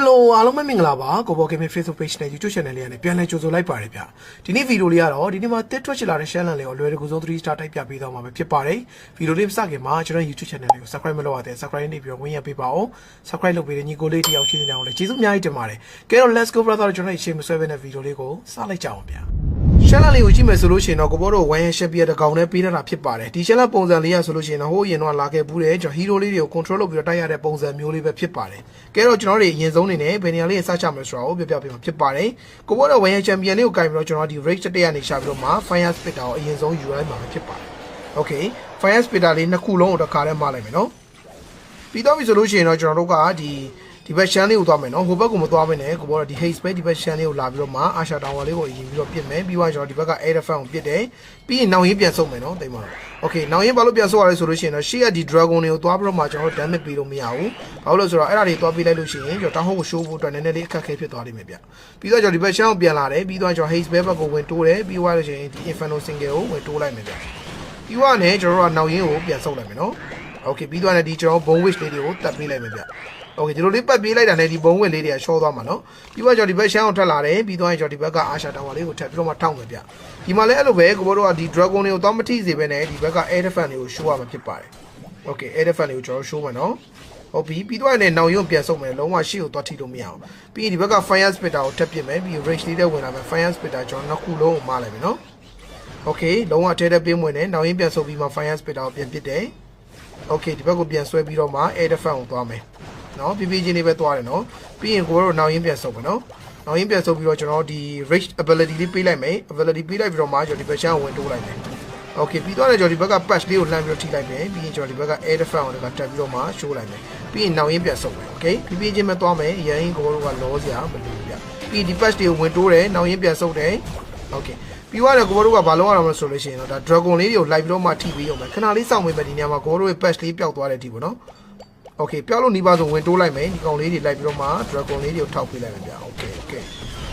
Hello အားလုံးပဲမင်္ဂလာပါကိုဘော Gaming Facebook Page နဲ့ YouTube Channel လေးကနေပြန်လည်ကြိုဆိုလိုက်ပါရဗျဒီနေ့ဗီဒီယိုလေးကတော့ဒီနေ့မှာတက်ထွက်ချလာတဲ့ channel လေးကိုအလွယ်တကူဆုံး3 star တိုက်ပြပေးသွားမှာပဲဖြစ်ပါတယ်ဗီဒီယိုလေးမစခင်မှာကျွန်တော် YouTube Channel လေးကို Subscribe မလုပ်ရသေး Subscribe နေပြီးတော့ဝင်ရပေးပါဦး Subscribe လုပ်ပေးတဲ့ညီကိုလေးတယောက်ရှိနေတယ်အောင်လည်းကျေးဇူးအများကြီးတင်ပါတယ်ကဲတော့ Let's go brother ကျွန်တော်အချိန်မဆွဲဘဲနဲ့ဗီဒီယိုလေးကိုစလိုက်ကြအောင်ဗျ channel လေးကိုကြည့်မယ်ဆိုလို့ရှိရင်တော့ကိုဘောတို့ဝိုင်းရရှက်ပြတဲ့ကောင်နဲ့ပေးရတာဖြစ်ပါတယ်ဒီ channel ပုံစံလေးရဆိုလို့ရှိရင်တော့ဟိုးရင်တော့လာခဲ့ဘူးတယ်ကျွန်တော် hero လေးတွေကို control လုပ်ပြီးတော့တိုက်ရတဲ့ပုံစံမျိုးလေးပဲဖြစ်ပါတယ်ကဲတော့ကျွန်တော်တို့အရင်ဆုံးနေနဲ့ဘယ်နေရာလေးစချမယ်ဆိုတာကိုပြောပြပေးမှာဖြစ်ပါတယ်ကိုဘောတို့ဝိုင်းရ champion လေးကိုကင်ပြီးတော့ကျွန်တော်ဒီ rage တက်ရနေရှာပြီးတော့မှ fire spitter ကိုအရင်ဆုံးယူလိုက်မှာပဲဖြစ်ပါတယ် okay fire spitter လေးနှစ်ခုလုံးကိုတစ်ခါတည်းမလိုက်မယ်နော်ပြီးတော့ပြီဆိုလို့ရှိရင်တော့ကျွန်တော်တို့ကဒီ ဒီဘက်ရှမ်းလေးကိုသွားမယ်နော်ဟိုဘက်ကိုမသွားဘဲနဲ့ကိုဘောတော့ဒီ hate space ဒီဘက်ရှမ်းလေးကိုလာပြီးတော့မှအာရှာတောင်ဝါလေးကိုအရင်ပြီးတော့ပြစ်မယ်ပြီးတော့ကျွန်တော်ဒီဘက်က air defense ကိုပြစ်တယ်ပြီးရင်နောင်ရင်းပြန်ဆုပ်မယ်နော်တိမ်ပါတော့ okay နောင်ရင်းဘာလို့ပြန်ဆုပ်ရလဲဆိုလို့ရှိရင်တော့ရှေ့ကဒီ dragon တွေကိုသွားပြီးတော့မှကျွန်တော်တို့ damage ပေးလို့မရဘူးဘာလို့လဲဆိုတော့အဲ့ဒါတွေသွားပေးလိုက်လို့ရှိရင်ကျွန်တော်တောင်းဟုတ်ကို show ဖို့အတွက်နည်းနည်းလေးအခက်အခဲဖြစ်သွားလိမ့်မယ်ဗျပြီးတော့ကျွန်တော်ဒီဘက်ရှမ်းကိုပြန်လာတယ်ပြီးတော့ကျွန်တော် hate space ဘက်ကိုဝင်တိုးတယ်ပြီးသွားလို့ရှိရင်ဒီ inferno single ကိုဝင်တိုးလိုက်မယ်ဗျပြီးသွားတယ်ကျွန်တော်တို့ကနောင်ရင်းကိုပြန်ဆုပ်လိုက်မယ်နော် โอเคပြီးသွားတယ်ဒီကျွန်တော်ဘုံ wish လေးတွေကိုတက်ပေးလိုက်မယ်ဗျโอเคဒီလိုလေးပတ်ပေးလိုက်တာနဲ့ဒီဘုံဝစ်လေးတွေကရှော့သွားမှာနော်ပြီးတော့ကျွန်တော်ဒီဘက်ရှမ်းအောင်ထက်လာတယ်ပြီးသွားရင်ကျွန်တော်ဒီဘက်ကအာရှာတာဝါလေးကိုထပ်ပြီးတော့မှထောက်မယ်ဗျဒီမှာလည်းအဲ့လိုပဲကိုဘောတို့ကဒီ dragon တွေကိုတော့မထိစေဘဲနဲ့ဒီဘက်က air defense တွေကို show ရမှာဖြစ်ပါတယ်โอเค air defense တွေကိုကျွန်တော် show မယ်နော်ဟုတ်ပြီပြီးတော့လည်းနောင်ရုံပြန်ဆုပ်မယ်လုံးဝရှေ့ကိုသွားထိလို့မရအောင်ပြီးရင်ဒီဘက်က fire spitter ကိုထပ်ပစ်မယ်ပြီး rage လေးတွေဝင်လာမယ် fire spitter ကျွန်တော်နှစ်ခုလုံးကိုမလိုက်မယ်နော်โอเคလုံးဝထဲထဲပေးမဝင်နဲ့နောင်ရင်ပြန်ဆုပ်ပြီးမှ fire spitter ကိုပြန်ပစ်တယ် โอเคဒီဘက်ကိုပြန်ဆွဲပြီးတော့မှ air defense ကိုသွားမယ်เนาะပြပြချင်းလေးပဲသွားတယ်เนาะပြီးရင်ကိုတို့နောက်ရင်းပြန်ဆုပ်မယ်เนาะနောက်ရင်းပြန်ဆုပ်ပြီးတော့ကျွန်တော်ဒီ rage ability လေးပေးလိုက်မယ် ability ပေးလိုက်ပြီးတော့မှကျွန်တော်ဒီဘက်ရှမ်းကိုဝင်တိုးလိုက်မယ်โอเคပြီးတော့လည်းကျွန်တော်ဒီဘက်က patch လေးကိုလှမ်းပြီးတော့ထိလိုက်မယ်ပြီးရင်ကျွန်တော်ဒီဘက်က air defense ကိုလည်းတက်ပြီးတော့မှ show လိုက်မယ်ပြီးရင်နောက်ရင်းပြန်ဆုပ်မယ်โอเคပြပြချင်းပဲသွားမယ်ရရင်ကိုတို့ကလောစရာမလိုဘူးဗျပြီးဒီ patch တွေကိုဝင်တိုးတယ်နောက်ရင်းပြန်ဆုပ်တယ်โอเค ပြီးသွားတယ်ကိုတို့ကဘာလုပ်ရအောင်လဲဆိုလို့ရှိရင်တော့ဒါ dragon လေးတွေကိုလိုက်ပြီးတော့မှထိပြီးအောင်မယ်ခဏလေးစောင့်မိမယ်ဒီနေရာမှာကိုတို့ရဲ့ patch လေးပျောက်သွားတဲ့အထိပေါ့နော် โอเคပြောက်လို့နီးပါဆိုဝင်တိုးလိုက်မယ်ဒီကောင်လေးတွေလိုက်ပြီးတော့မှ dragon လေးတွေကိုထောက်ပေးလိုက်မယ်ဗျာโอเคโอเค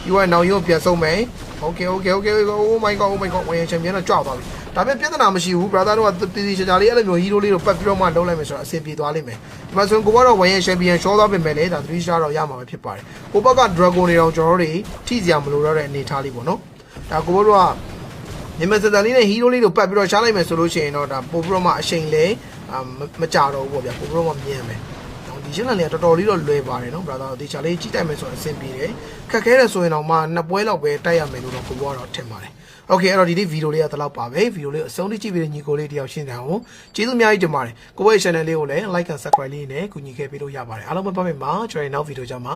ပြီးတော့နောက်ရုံပြန်ဆုံးမယ်โอเคโอเคโอเค oh my god oh my god ဝယ်ချန်ပီယံတော့ကြောက်သွားပြီဒါပေမဲ့ပြဿနာမရှိဘူး brother တို့ကတည်တည်ချာချာလေးအဲ့လိုမျိုး hero လေးကိုပတ်ပြီးတော့မှလုံးလိုက်မယ်ဆိုတော့အဆင်ပြေသွားလိမ့်မယ်ဒီမှာဆိုရင်ကိုကတော့ဝယ်ချန်ပီယံရှောသွားပြင်မယ်လေဒါ3 star တော့ရမှာပဲဖြစ်ပါတယ်ဟိုဘက်က dragon တွေတော့ကျွန်တော်တို့တွေထိစရာမလိုတော့တဲ့အနေထားလေးပေါ့နော် ဒါကိုတို့ကမြန်မာစတန်လေးနဲ့ hero လေးတို့ပတ်ပြီးတော့ရှားလိုက်မယ်ဆိုလို့ရှိရင်တော့ဒါပို့ပြီးတော့မှအချိန်လဲအာမကြတော့ဘူးပေါ့ဗျာပို့ပြီးတော့မှမြင်မယ်။ဒီရှင်းလန်လေးကတော်တော်လေးတော့လွယ်ပါတယ်နော် brother ဒီချာလေးကြည့်တိုက်မယ်ဆိုရင်အဆင်ပြေတယ်။ခက်ခဲတယ်ဆိုရင်တော့မှနှစ်ပွဲလောက်ပဲတိုက်ရမယ်လို့တော့ကိုဘောကတော့ထင်ပါတယ်။ Okay အဲ့တော့ဒီနေ့ဗီဒီယိုလေးကတလောက်ပါပဲဗီဒီယိုလေးအဆုံးထိကြည့်ပြီးတဲ့ညီကိုလေးတယောက်ရှင်းတယ်အောင်ကျေးဇူးအများကြီးတင်ပါတယ်။ကိုယ့်ရဲ့ channel လေးကိုလည်း like and subscribe လေးနဲ့ကူညီခဲ့ပေးလို့ရပါတယ်။အားလုံးပဲပါမယ်မှာကျွန်တော်ရဲ့နောက်ဗီဒီယိုကြမှာ